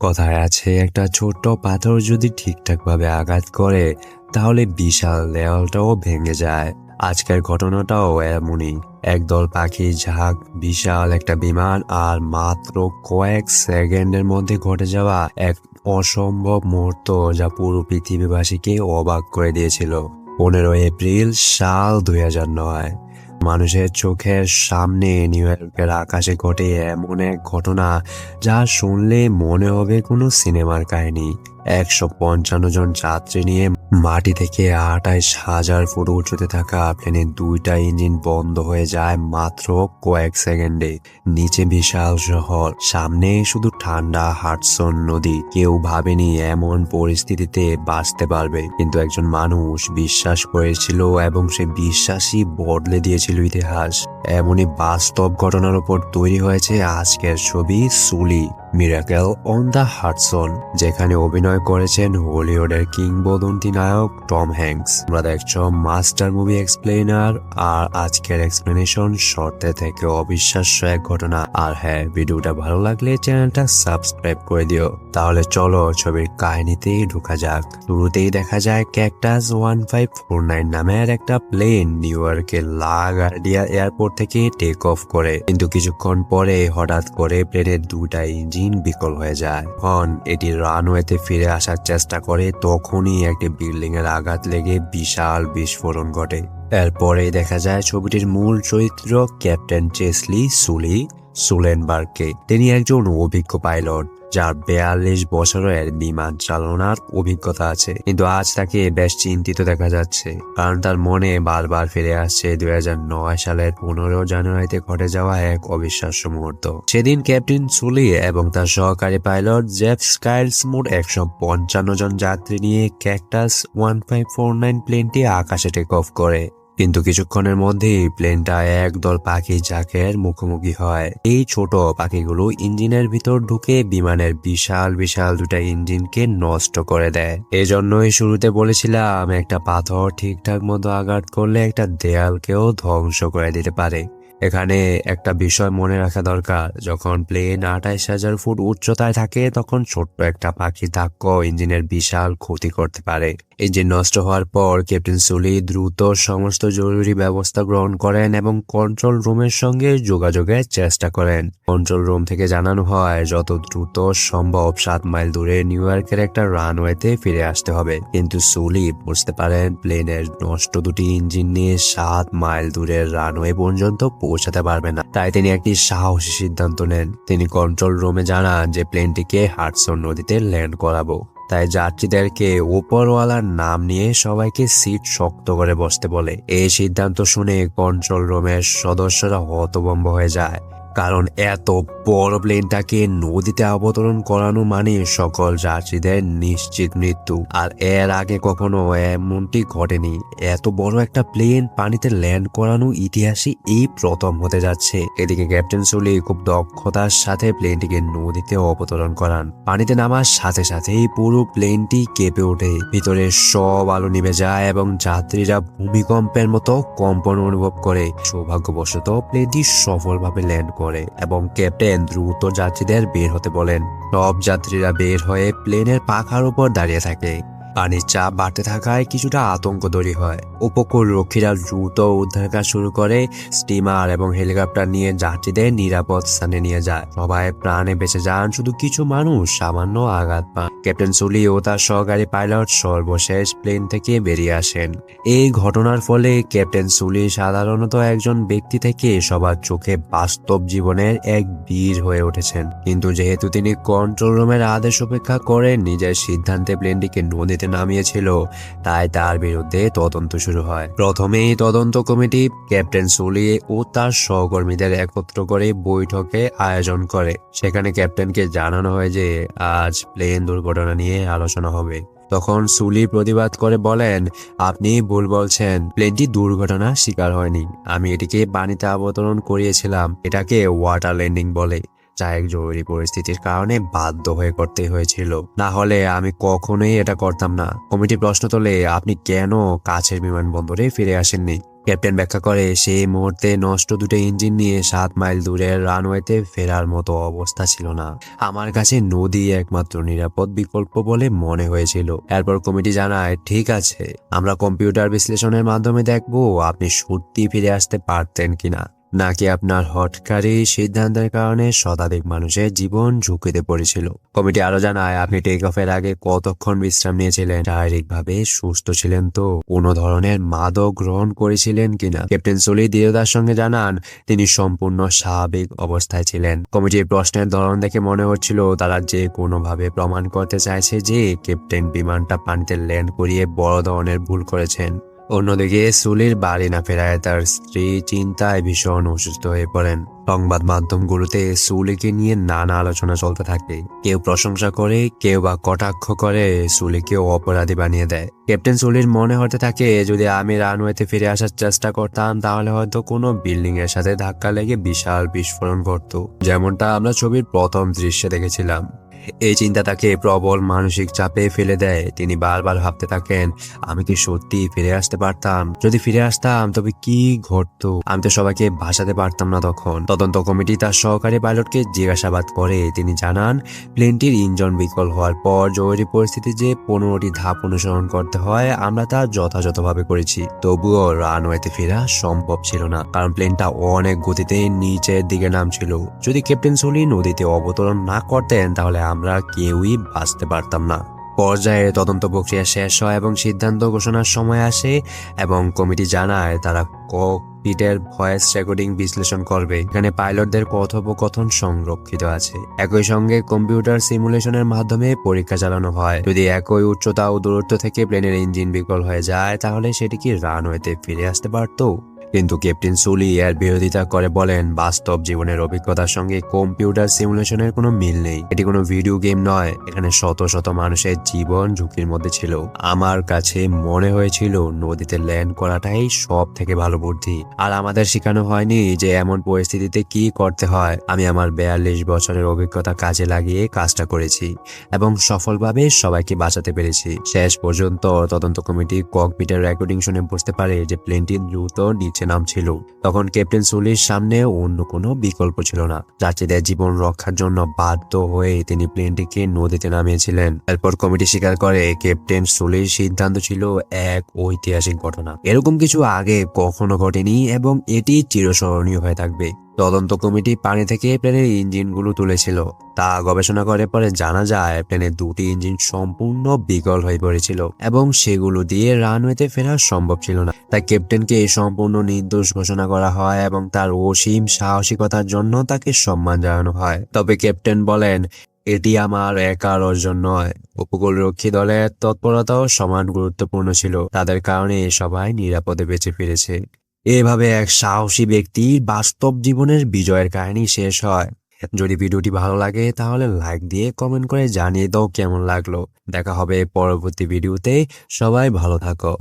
কথায় আছে, একটা ছোট্ট পাথর যদি ঠিকঠাকভাবে আঘাত করে, তাহলে বিশাল দেওয়ালটাও ভেঙে যায়। আজকের ঘটনাটাও এমনই। একদল পাখি ঝাঁক, বিশাল একটা বিমান, আর মাত্র কয়েক সেকেন্ডের মধ্যে ঘটে যাওয়া এক অসম্ভব মুহূর্ত যা পুরো পৃথিবীবাসীকে অবাক করে দিয়েছিল। পনেরো এপ্রিল, সাল দুই হাজার নয়। মানুষের চোখের সামনে নিউ ইয়র্কের আকাশে ঘটে এমন এক ঘটনা যা শুনলে মনে হবে কোনো সিনেমার কাহিনী। একশো পঞ্চান্ন জন যাত্রী নিয়ে মাটি থেকে আটাইশ হাজার ফুট উঁচুতে থাকা প্লেনের দুইটা ইঞ্জিন বন্ধ হয়ে যায় মাত্র কয়েক সেকেন্ডে। নিচে বিশাল শহর, সামনে শুধু ঠান্ডা হাটসন নদী। কেউ ভাবেনি এমন পরিস্থিতিতে বাঁচতে পারবে। কিন্তু একজন মানুষ বিশ্বাস করেছিল এবং সে বিশ্বাসই বদলে দিয়েছিল ইতিহাস। এমনই বাস্তব ঘটনার উপর তৈরি হয়েছে আজকের ছবি Sully. Miracle on the Hudson, যেখানে অভিনয় করেছেন হলিউডের কিংবদন্তি নায়ক টম হ্যাঙ্কস। আমরা দেখছ মাস্টার মুভি এক্সপ্লেনার আর আজকের এক্সপ্লেনেশন শর্তে থেকে অবিশ্বাস্য এক ঘটনা। আর হ্যাঁ ভিডিওটা ভালো লাগলে চ্যানেলটা সাবস্ক্রাইব করে দিও। তাহলে চলো ছবির কাহিনীতেই ঢোকা যাক। শুরুতেই দেখা যায় cactus one five four nine নামের একটা প্লেন নিউ ইয়র্কের লা গার্ডিয়া এয়ারপোর্ট থেকে টেক অফ করে। কিন্তু কিছুক্ষণ পরে হঠাৎ করে প্লেনের দুটা ইঞ্জিন বিকল হয়ে যায়। তখন এটি রানওয়েতে ফিরে আসার চেষ্টা করে, তখনই একটি বিল্ডিং এর আঘাত লেগে বিশাল বিস্ফোরণ ঘটে। এরপরে দেখা যায় ছবিটির মূল চরিত্র ক্যাপ্টেন চেসলি সুলি। সুলেনবার্গকে। তিনি একজন অভিজ্ঞ পাইলট, যার বেয়াল্লিশ বছরের বিমান চালনার অভিজ্ঞতা আছে। কিন্তু আজ তাকে বেশ চিন্তিত দেখা যাচ্ছে, কারণ তার মনে বারবার ফিরে আসছে দুই নয় সালের পনেরো জানুয়ারিতে ঘটে যাওয়া এক অবিশ্বাস্য মুহূর্ত। সেদিন ক্যাপ্টেন সুলি এবং তার সহকারী পাইলট জেফ স্কাইলস মোট একশো পঞ্চান্ন জন যাত্রী নিয়ে cactus one five four nine প্লেনটি আকাশে টেক অফ করে। কিন্তু কিছুক্ষণের মধ্যেই প্লেনটা একদল পাখি ঝাঁকের মুখোমুখি হয়। এই ছোট পাখিগুলো ইঞ্জিনের ভিতর ঢুকে বিমানের বিশাল বিশাল দুটা ইঞ্জিনকে নষ্ট করে দেয়। এজন্যই শুরুতে বলেছিলাম, একটা পাথর ঠিকঠাক মতো আঘাত করলে একটা দেয়ালকেও ধ্বংস করে দিতে পারে। এখানে একটা বিষয় মনে রাখা দরকার, যখন প্লেন আঠাইশ হাজার ফুট উচ্চতায় থাকে, তখন ছোট্ট একটা পাখি ধাক্ক ইঞ্জিনের বিশাল ক্ষতি করতে পারে। ইঞ্জিন নষ্ট হওয়ার পর ক্যাপ্টেন সুলি দ্রুত সমস্ত জরুরি ব্যবস্থা গ্রহণ করেন এবং কন্ট্রোল রুমের সঙ্গে যোগাযোগের চেষ্টা করেন। কন্ট্রোল রুম থেকে জানানো হয়, যত দ্রুত সম্ভব সাত মাইল দূরে নিউ ইয়র্কের একটা রানওয়েতে ফিরে আসতে হবে। কিন্তু সুলি বুঝতে পারেন, প্লেনের নষ্ট দুটি ইঞ্জিন নিয়ে সাত মাইল দূরের রানওয়ে পর্যন্ত পৌঁছাতে পারবে না। তাই তিনি একটি সাহসী সিদ্ধান্ত নেন। তিনি কন্ট্রোল রুমে জানান যে প্লেনটিকে হাটসন নদীতে ল্যান্ড করাবো। তাই যাত্রীদেরকে উপরওয়ালার নাম নিয়ে সবাইকে সিট শক্ত করে বসতে বলে। এই সিদ্ধান্ত শুনে কন্ট্রোল রুমের সদস্যরা হতভম্ব হয়ে যায়। কারণ এত বড় প্লেনটাকে নদীতে অবতরণ করানো মানে সকল যাত্রীদের নিশ্চিত মৃত্যু। আর এর আগে কখনো এমনটি ঘটেনি। এত বড় একটা প্লেন পানিতে ল্যান্ড করানো ইতিহাসে এই প্রথম হতে যাচ্ছে। এদিকে ক্যাপ্টেন সুলি খুব দক্ষতার সাথে প্লেনটিকে নদীতে অবতরণ করান। পানিতে নামার সাথে সাথেই পুরো প্লেনটি কেঁপে ওঠে। ভিতরে সব আলো নিভে যায় এবং যাত্রীরা ভূমিকম্পের মতো কম্পন অনুভব করে। সৌভাগ্যবশত প্লেনটি সফলভাবে ল্যান্ড করে। এবং ক্যাপ্টেন দ্রুত যাত্রীদের বের হতে বলেন। সব যাত্রীরা বের হয়ে প্লেনের পাখার উপর দাঁড়িয়ে থাকে। পানির চাপ বাড়তে থাকায় কিছুটা আতঙ্ক তৈরি হয়। উপকূল রক্ষীরা দ্রুত উদ্ধার কাজ শুরু করে, স্টিমার এবং হেলিকপ্টার নিয়ে যাত্রীদের নিরাপদ স্থানে নিয়ে যায়। সবাই প্রাণে বেঁচে যান, শুধু কিছু মানুষ সামান্য আঘাত পান। ক্যাপ্টেন সুলি ও তার সহকারী পাইলট সর্বশেষ প্লেন থেকে বেরিয়ে আসেন। এই ঘটনার ফলে ক্যাপ্টেন সুলি সাধারণত একজন ব্যক্তি থেকে সবার চোখে বাস্তব জীবনের এক বীর হয়ে উঠেছেন। কিন্তু যেহেতু তিনি কন্ট্রোল রুমের আদেশ উপেক্ষা করে নিজের সিদ্ধান্তে প্লেনটিকে নদীতে নামিয়েছিল। তাই তার বিরুদ্ধে তদন্ত শুরু হয়। প্রথমেই তদন্ত কমিটি ক্যাপ্টেন সুলি ও তার সহকর্মীদের একত্র করে বৈঠকে আয়োজন করে। সেখানে ক্যাপ্টেনকে জানানো হয় যে, আজ প্লেন দুর্ঘটনা নিয়ে আলোচনা হবে। তখন সুলি প্রতিবাদ করে বলেন, আপনি ভুল বলছেন। প্লেনটি দুর্ঘটনার শিকার হয়নি। আমি এটিকে পানিতে অবতরণ করিয়েছিলাম। এটাকে ওয়াটার ল্যান্ডিং বলে। এক জরুরি পরিস্থিতির কারণে বাধ্য হয়ে করতে হয়েছিল। না হলে আমি কখনোই এটা করতাম না। কমিটি প্রশ্ন তোলে, আপনি কেন কাছের বিমানবন্দরে ফিরে আসেননি? ক্যাপ্টেন ব্যাখ্যা করে, সেই মুহূর্তে নষ্ট দুটো ইঞ্জিন নিয়ে সাত মাইল দূরের রানওয়েতে ফেরার মতো অবস্থা ছিল না। আমার কাছে নদী একমাত্র নিরাপদ বিকল্প বলে মনে হয়েছিল। এরপর কমিটি জানায়, ঠিক আছে, আমরা কম্পিউটার বিশ্লেষণের মাধ্যমে দেখব আপনি সত্যি ফিরে আসতে পারতেন কিনা। নাকি আপনার হটকারী সিদ্ধান্তের কারণে শতাধিক মানুষের জীবন ঝুঁকিতে পড়েছিল? কমিটি আরও জানায়, আপনি টেক অফের আগে কতক্ষণ বিশ্রাম নিয়েছিলেন? শারীরিকভাবে সুস্থ ছিলেন তো? কোনো ধরনের মাদক গ্রহণ করেছিলেন কিনা? ক্যাপ্টেন সলি দৃঢ়তার সঙ্গে জানান, তিনি সম্পূর্ণ স্বাভাবিক অবস্থায় ছিলেন। কমিটির প্রশ্নের ধরন দেখে মনে হচ্ছিল, তারা যে কোনোভাবে প্রমাণ করতে চাইছে যে ক্যাপ্টেন বিমানটা পানিতে ল্যান্ড করিয়ে বড় ধরনের ভুল করেছেন। অন্যদিকে সুলির বাড়ি না ফেরায় তার স্ত্রী চিন্তায় ভীষণ অসুস্থ হয়ে পড়েন। সংবাদ মাধ্যমগুলোতে সুলিকে নিয়ে নানা আলোচনা চলতে থাকে। কেউ প্রশংসা করে, কেউ বা কটাক্ষ করে সুলিকেও অপরাধী বানিয়ে দেয়। ক্যাপ্টেন সুলির মনে হতে থাকে, যদি আমি রানওয়েতে ফিরে আসার চেষ্টা করতাম, তাহলে হয়তো কোনো বিল্ডিং এর সাথে ধাক্কা লেগে বিশাল বিস্ফোরণ ঘটতো। যেমনটা আমরা ছবির প্রথম দৃশ্যে দেখেছিলাম। এই চিন্তা তাকে প্রবল মানসিক চাপে ফেলে দেয়। তিনি বারবার ভাবতে থাকেন, আমি কি সত্যি ফিরে আসতে পারতাম? যদি ফিরে আসতাম, তবে কি ঘটতো? আমি তো সবাইকে ভাসাতে পারতাম না তখন। তদন্ত কমিটি তার সহকারী পাইলটকে জিজ্ঞাসাবাদ করে। তিনি জানান, প্লেনটির ইঞ্জন বিকল হওয়ার পর জরুরি পরিস্থিতি যে পনেরোটি ধাপ অনুসরণ করতে হয়, আমরা তা যথাযথভাবে করেছি। তবুও রানওয়েতে ফেরা সম্ভব ছিল না, কারণ প্লেনটা অনেক গতিতে নিচের দিকে নামছিল। যদি ক্যাপ্টেন সলি নদীতে অবতরণ না করতেন, তাহলে আমরা কেউই বাঁচতে পারতাম না। পর্যায়ে তদন্ত প্রক্রিয়া শেষ হয় এবং সিদ্ধান্ত ঘোষণার সময় আসে এবং কমিটি জানায় তারা ককপিটের ভয়েস রেকর্ডিং বিশ্লেষণ করবে। এখানে পাইলটদের কথোপকথন সংরক্ষিত আছে। একই সঙ্গে কম্পিউটার সিমুলেশনের মাধ্যমে পরীক্ষা চালানো হয়। যদি একই উচ্চতা ও দূরত্ব থেকে প্লেনের ইঞ্জিন বিকল হয়ে যায়, তাহলে সেটি কি রানওয়েতে ফিরে আসতে পারতো? কিন্তু ক্যাপ্টেন সুলি এর বিরোধিতা করে বলেন, বাস্তব জীবনের অভিজ্ঞতার সঙ্গে কম্পিউটার সিমুলেশনের কোনো মিল নেই। এটি কোনো ভিডিও গেম নয়, এখানে শত শত মানুষের জীবন ঝুঁকির মধ্যে ছিল। আমার কাছে মনে হয়েছিল, নদীতে ল্যান্ড করাটাই সব থেকে ভালো বুদ্ধি। আর আমাদের শেখানো হয়নি যে এমন পরিস্থিতিতে কি করতে হয়। আমি আমার বেয়াল্লিশ বছরের অভিজ্ঞতা কাজে লাগিয়ে কাজটা করেছি এবং সফলভাবে সবাইকে বাঁচাতে পেরেছি। শেষ পর্যন্ত তদন্ত কমিটি ককপিটের রেকর্ডিং শুনে বুঝতে পারে যে প্লেনটি দ্রুত নিচে নামছিল। তখন ক্যাপ্টেন সুলির সামনে অন্য কোনো বিকল্প ছিল না। যাত্রীদের জীবন রক্ষার জন্য বাধ্য হয়ে তিনি প্লেনটিকে নদীতে নামিয়েছিলেন। এরপর কমিটি স্বীকার করে ক্যাপ্টেন সুলির সিদ্ধান্ত ছিল এক ঐতিহাসিক ঘটনা। এরকম কিছু আগে কখনো ঘটেনি এবং এটি চিরস্মরণীয় হয়ে থাকবে। তদন্ত কমিটি পানি থেকে প্লেনের ইঞ্জিনগুলো তুলেছিল। তা গবেষণা করে পরে জানা যায়, প্লেনের দুটি ইঞ্জিন সম্পূর্ণ বিকল হয়ে পড়েছিল এবং সেগুলো দিয়ে রানওয়েতে ফেরা সম্ভব ছিল না। তাই ক্যাপ্টেনকে সম্পূর্ণ নির্দোষ ঘোষণা করা হয় এবং তার অসীম সাহসিকতার জন্য তাকে সম্মান জানানো হয়। তবে ক্যাপ্টেন বলেন, এটি আমার একার অর্জন নয়। উপকূলরক্ষী দলের তৎপরতাও সমান গুরুত্বপূর্ণ ছিল। তাদের কারণে সবাই নিরাপদে বেঁচে ফিরেছে। এভাবে এক সাহসী ব্যক্তির বাস্তব জীবনের বিজয়ের কাহিনী শেষ হয়। যদি ভিডিওটি ভালো লাগে, তাহলে লাইক দিয়ে কমেন্ট করে জানিয়ে দাও কেমন লাগল। দেখা হবে পরবর্তী ভিডিওতে। সবাই ভালো থাকো।